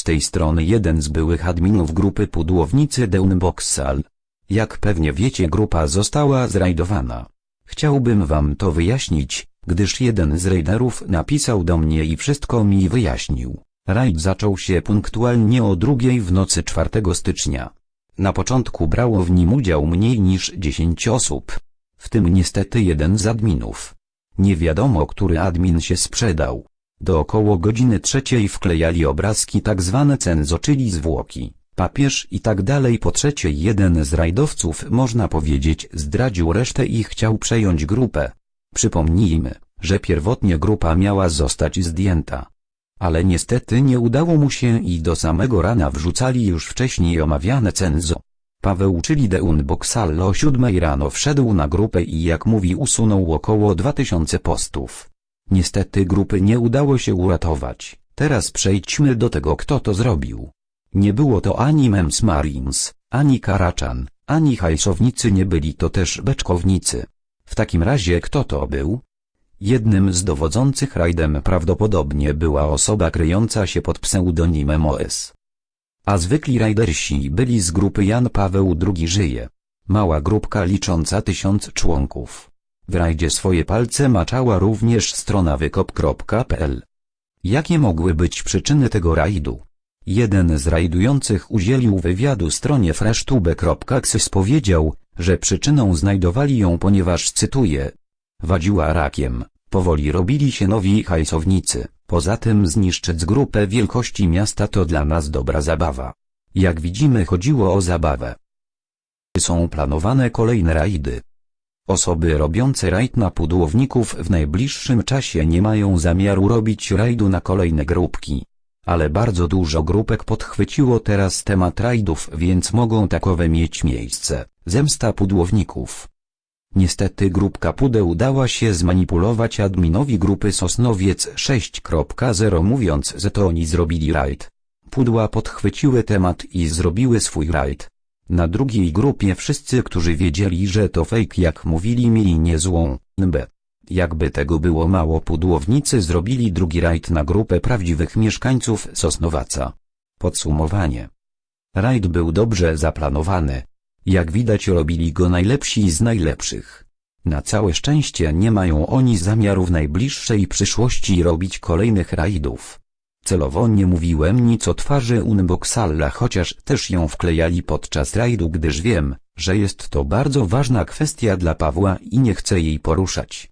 Z tej strony jeden z byłych adminów grupy Pudłownicy Deunboxal. Jak pewnie wiecie grupa została zrajdowana. Chciałbym wam to wyjaśnić, gdyż jeden z raiderów napisał do mnie i wszystko mi wyjaśnił. Rajd zaczął się punktualnie o drugiej w nocy 4 stycznia. Na początku brało w nim udział mniej niż 10 osób. W tym niestety jeden z adminów. Nie wiadomo który admin się sprzedał. Do około godziny trzeciej wklejali obrazki tak zwane cenzo czyli zwłoki, papież i tak dalej po trzecie jeden z rajdowców można powiedzieć zdradził resztę i chciał przejąć grupę. Przypomnijmy, że pierwotnie grupa miała zostać zdjęta. Ale niestety nie udało mu się i do samego rana wrzucali już wcześniej omawiane cenzo. Paweł czyli Deun Boxal o 7 rano wszedł na grupę i jak mówi usunął około 2000 postów. Niestety grupy nie udało się uratować. Teraz przejdźmy do tego kto to zrobił. Nie było to ani Mems Marines, ani Karaczan, ani hajsownicy nie byli to też beczkownicy. W takim razie kto to był? Jednym z dowodzących rajdem prawdopodobnie była osoba kryjąca się pod pseudonimem OS. A zwykli rajdersi byli z grupy Jan Paweł II żyje. Mała grupka licząca tysiąc członków. W rajdzie swoje palce maczała również strona wykop.pl. Jakie mogły być przyczyny tego rajdu? Jeden z rajdujących udzielił wywiadu stronie frashtube.xys powiedział, że przyczyną znajdowali ją ponieważ, cytuję, wadziła rakiem, powoli robili się nowi hajsownicy, poza tym zniszczyć grupę wielkości miasta to dla nas dobra zabawa. Jak widzimy chodziło o zabawę. Są planowane kolejne rajdy. Osoby robiące rajd na pudłowników w najbliższym czasie nie mają zamiaru robić rajdu na kolejne grupki. Ale bardzo dużo grupek podchwyciło teraz temat rajdów więc mogą takowe mieć miejsce. Zemsta pudłowników. Niestety grupka pudeł dała się zmanipulować adminowi grupy Sosnowiec 6.0 mówiąc, że to oni zrobili rajd. Pudła podchwyciły temat i zrobiły swój rajd. Na drugiej grupie wszyscy, którzy wiedzieli, że to fake jak mówili mieli niezłą, b. Jakby tego było mało pudłownicy zrobili drugi rajd na grupę prawdziwych mieszkańców Sosnowaca. Podsumowanie. Rajd był dobrze zaplanowany. Jak widać robili go najlepsi z najlepszych. Na całe szczęście nie mają oni zamiaru w najbliższej przyszłości robić kolejnych rajdów. Celowo nie mówiłem nic o twarzy Unboxalla chociaż też ją wklejali podczas rajdu gdyż wiem, że jest to bardzo ważna kwestia dla Pawła i nie chcę jej poruszać.